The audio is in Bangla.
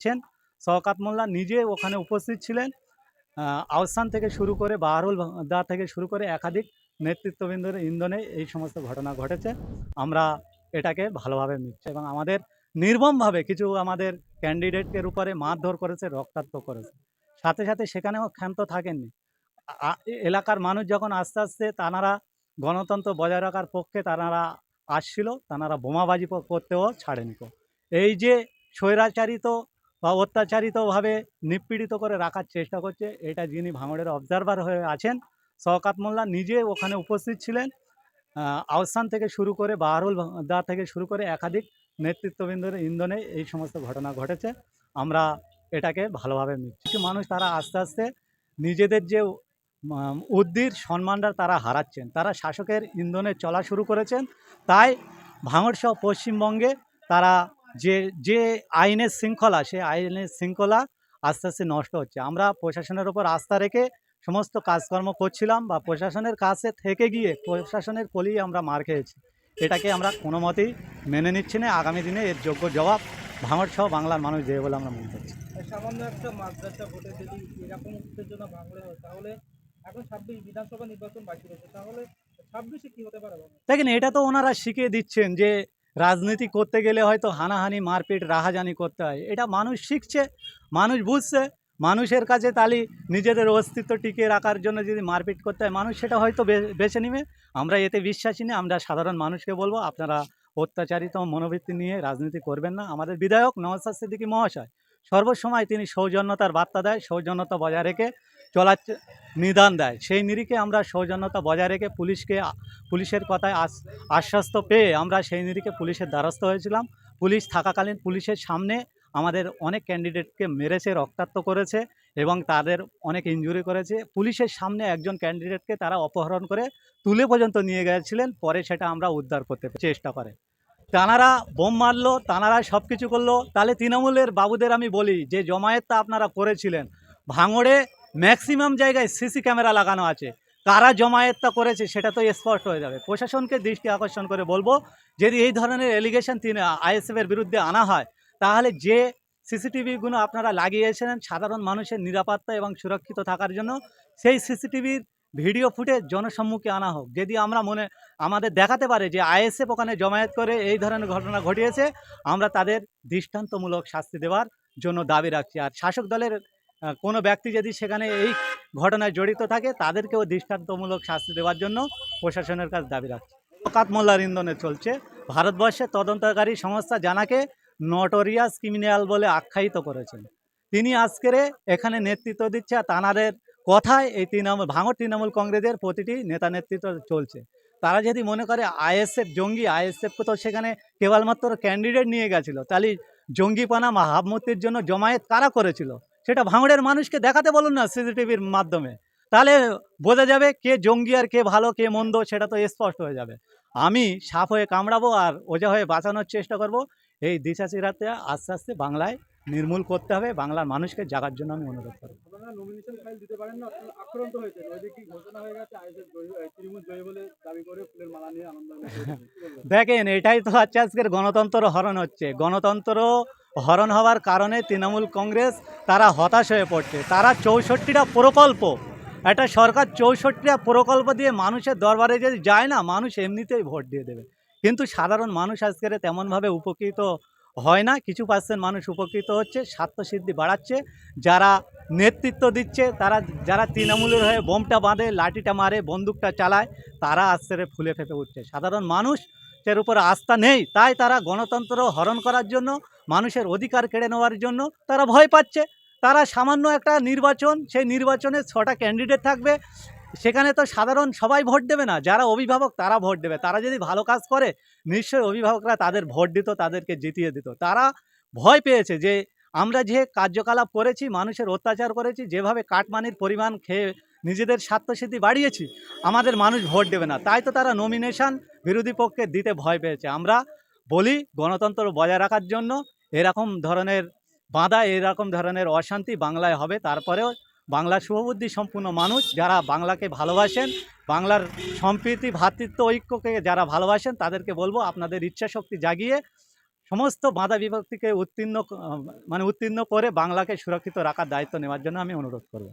ছিলেন শওকাত মোল্লা নিজে ওখানে উপস্থিত ছিলেন। আহ, আহসান থেকে শুরু করে বাহারুল দা থেকে শুরু করে একাধিক নেতৃত্ববৃন্দের ইন্ধনে এই সমস্ত ঘটনা ঘটেছে। আমরা এটাকে ভালোভাবে নিচ্ছি এবং আমাদের নির্মমভাবে কিছু আমাদের ক্যান্ডিডেটের উপরে মারধর করেছে রক্তাক্ত করেছে। সাথে সাথে সেখানেও ক্ষান্ত থাকেননি। এলাকার মানুষ যখন আস্তে আস্তে তানারা গণতন্ত্র বজায় রাখার পক্ষে তানারা আসছিল তানারা বোমাবাজি করতেও ছাড়েনি এই যে স্বৈরাচারিত বা অত্যাচারিতভাবে নিপীড়িত করে রাখার চেষ্টা করছে এটা যিনি ভাঙড়ের অবজারভার হয়ে আছেন শওকাত মোল্লা নিজে ওখানে উপস্থিত ছিলেন। আহ, আহসান থেকে শুরু করে বাহারুল দা থেকে শুরু করে একাধিক নেতৃত্ববৃন্দের ইন্ধনে এই সমস্ত ঘটনা ঘটেছে। আমরা এটাকে ভালোভাবে নিচ্ছি কিছু মানুষ তারা আস্তে আস্তে নিজেদের যে উদ্দির সম্মানটা তারা হারাচ্ছেন। তারা শাসকের ইন্ধনে চলা শুরু করেছেন। তাই ভাঙড় সহ পশ্চিমবঙ্গে তারা যে যে আইনের শৃঙ্খলা সেই আইনের শৃঙ্খলা আস্তে আস্তে নষ্ট হচ্ছে। আমরা প্রশাসনের ওপর আস্থা রেখে সমস্ত কাজকর্ম করছিলাম বা প্রশাসনের কাছে থেকে গিয়ে প্রশাসনের কলি আমরা মার খেয়েছি। এটাকে আমরা কোনো মতেই মেনে নিচ্ছি না। আগামী দিনে এর যোগ্য জবাব ভাঙড় সহ বাংলার মানুষ দেবে বলে আমরা মনে করছি। সামান্য একটা মাদ্রাসা ভোটে যদি এরকম উত্তেজনা ভাঙড়ে হয় তাহলে এখন ছাব্বিশ বিধানসভা নির্বাচন বাকি রয়েছে। তাহলে ছাব্বিশে কি হতে পারে? দেখেন এটা তো ওনারা শিখিয়ে দিচ্ছেন যে রাজনীতি করতে গেলে হয়তো হানাহানি, মারপিট, রাহাজানি করতে হয়। এটা মানুষ শিখছে, মানুষ বুঝছে, মানুষের কাছে তালি নিজেদের অস্তিত্ব টিকিয়ে রাখার জন্য যদি মারপিট করতে হয়, মানুষ সেটা হয়তো বেছে নেবে। আমরা এতে বিশ্বাসী না, আমরা সাধারণ মানুষকে বলব, আপনারা অত্যাচারিত মনোবৃত্তি নিয়ে রাজনীতি করবেন না। আমাদের বিধায়ক নওয়াজ সিদ্দিকী মহাশয় সর্বসময় তিনি সৌজন্যতার বার্তা দেয়, সৌজন্যতা বজায় রেখে চলার নিদান দেয়। সেই নিরিখে আমরা সৌজন্যতা বজায় রেখে পুলিশকে পুলিশের কথায় আস আশ্বস্ত পেয়ে আমরা সেই নিরিখে পুলিশের দ্বারস্থ হয়েছিলাম। পুলিশ থাকাকালীন পুলিশের সামনে আমাদের অনেক ক্যান্ডিডেটকে মেরেছে, রক্তাক্ত করেছে এবং তাদের অনেক ইনজুরি করেছে। পুলিশের সামনে একজন ক্যান্ডিডেটকে তারা অপহরণ করে তুলে পর্যন্ত নিয়ে গেছিলেন, পরে সেটা আমরা উদ্ধার করতে চেষ্টা করে। তানারা বোম মারলো তানারা সব কিছু করল। তাহলে তৃণমূলের বাবুদের আমি বলি, যে জমায়েতটা আপনারা করেছিলেন, ভাঙড়ে ম্যাক্সিমাম জায়গায় সিসি ক্যামেরা লাগানো আছে। কারা জমায়েতটা করেছে সেটা তো স্পষ্ট হয়ে যাবে। প্রশাসনকে দৃষ্টি আকর্ষণ করে বলব, যদি এই ধরনের এলিগেশন তিনি আইএসএফের বিরুদ্ধে আনা হয়, তাহলে যে সিসিটিভিগুলো আপনারা লাগিয়েছিলেন সাধারণ মানুষের নিরাপত্তা এবং সুরক্ষিত থাকার জন্য, সেই সিসিটিভির ভিডিও ফুটেজ জনসম্মুখে আনা হোক। যদি আমরা মনে, আমাদের দেখাতে পারে যে আইএসএফ ওখানে জমায়েত করে এই ধরনের ঘটনা ঘটিয়েছে, আমরা তাদের দৃষ্টান্তমূলক শাস্তি দেওয়ার জন্য দাবি রাখছি। আর শাসক দলের কোনো ব্যক্তি যদি সেখানে এই ঘটনায় জড়িত থাকে, তাদেরকেও দৃষ্টান্তমূলক শাস্তি দেওয়ার জন্য প্রশাসনের কাছে দাবি রাখছে। শওকাত মোল্লার ইন্ধনে চলছে। ভারতবর্ষের তদন্তকারী সংস্থা জানাকে নটোরিয়াস ক্রিমিনাল বলে আখ্যায়িত করেছেন। তিনি আজকের এখানে নেতৃত্ব দিচ্ছে তানাদের কথায় এই তৃণমূল, ভাঙর তৃণমূল কংগ্রেসের প্রতিটি নেতা নেতৃত্ব চলছে। তারা যদি মনে করে আইএসএফ জঙ্গি আইএসএফকে তো সেখানে কেবলমাত্র ক্যান্ডিডেট নিয়ে গেছিল, তাহলে জঙ্গিপানা বা ভাবমূর্তির জন্য জমায়েত কারা করেছিল? সেটা ভাঙড়ের মানুষকে দেখাতে বলুন না সিসিটিভির মাধ্যমে। তাহলে বোঝা যাবে কে জঙ্গি আর কে ভালো কে মন্দ সেটা তো স্পষ্ট হয়ে যাবে। আমি সাপ হয়ে কামড়াবো আর ওজা হয়ে বাঁচানোর চেষ্টা করব। এই দিশাচিরাতে আস্তে আস্তে বাংলায় নির্মূল করতে হবে বাংলার মানুষকে জাগার জন্য আমি অনুরোধ করব? দেখেন এটাই তো হচ্ছে আজকের গণতন্ত্র হরণ হচ্ছে। গণতন্ত্র হরণ হওয়ার কারণে তৃণমূল কংগ্রেস তারা হতাশ হয়ে পড়ছে। তারা চৌষট্টিটা প্রকল্প, একটা সরকার চৌষট্টিটা প্রকল্প দিয়ে মানুষের দরবারে যদি যায় না, মানুষ এমনিতেই ভোট দিয়ে দেবে। কিন্তু সাধারণ মানুষ আজকের তেমনভাবে উপকৃত হয় না, কিছু পার্সেন্ট মানুষ উপকৃত হচ্ছে, স্বার্থসিদ্ধি বাড়াচ্ছে, যারা নেতৃত্ব দিচ্ছে, তারা, যারা তৃণমূলের হয়ে বোমটা বাঁধে, লাঠিটা মারে, বন্দুকটা চালায়, তারা আস্তে ফুলে ফেপে উঠছে। সাধারণ মানুষ এর উপর আস্থা নেই। তাই তারা গণতন্ত্র হরণ করার জন্য, মানুষের অধিকার কেড়ে নেওয়ার জন্য তারা ভয় পাচ্ছে। তারা সামান্য একটা নির্বাচন, সেই নির্বাচনে ছটা ক্যান্ডিডেট থাকবে। সেখানে তো সাধারণ সবাই ভোট দেবে না। যারা অভিভাবক, তারা ভোট দেবে। তারা যদি ভালো কাজ করে, নিশ্চয়ই অভিভাবকরা তাদের ভোট দিত, তাদেরকে জিতিয়ে দিত। তারা ভয় পেয়েছে যে, আমরা যে কার্যকলাপ করেছি, মানুষের অত্যাচার করেছি, যেভাবে কাটমানির পরিমাণ খেয়ে নিজেদের স্বার্থসিদ্ধি বাড়িয়েছি, আমাদের মানুষ ভোট দেবে না। তাই তো তারা নমিনেশন বিরোধী পক্ষে দিতে ভয় পেয়েছে। আমরা বলি, গণতন্ত্র বজায় রাখার জন্য এরকম ধরনের বাঁধা, এরকম ধরনের অশান্তি বাংলায় হবে। তারপরেও বাংলার শুভবুদ্ধি সম্পূর্ণ মানুষ। যারা বাংলাকে ভালোবাসেন, বাংলার সম্প্রীতি, ভ্রাতৃত্ব, ঐক্যকে যারা ভালোবাসেন, তাদেরকে বলব আপনাদের ইচ্ছা শক্তি জাগিয়ে সমস্ত বাধা বিপত্তিকে উত্তীর্ণ মানে উত্তীর্ণ করে বাংলাকে সুরক্ষিত রাখার দায়িত্ব নেওয়ার জন্য আমি অনুরোধ করব।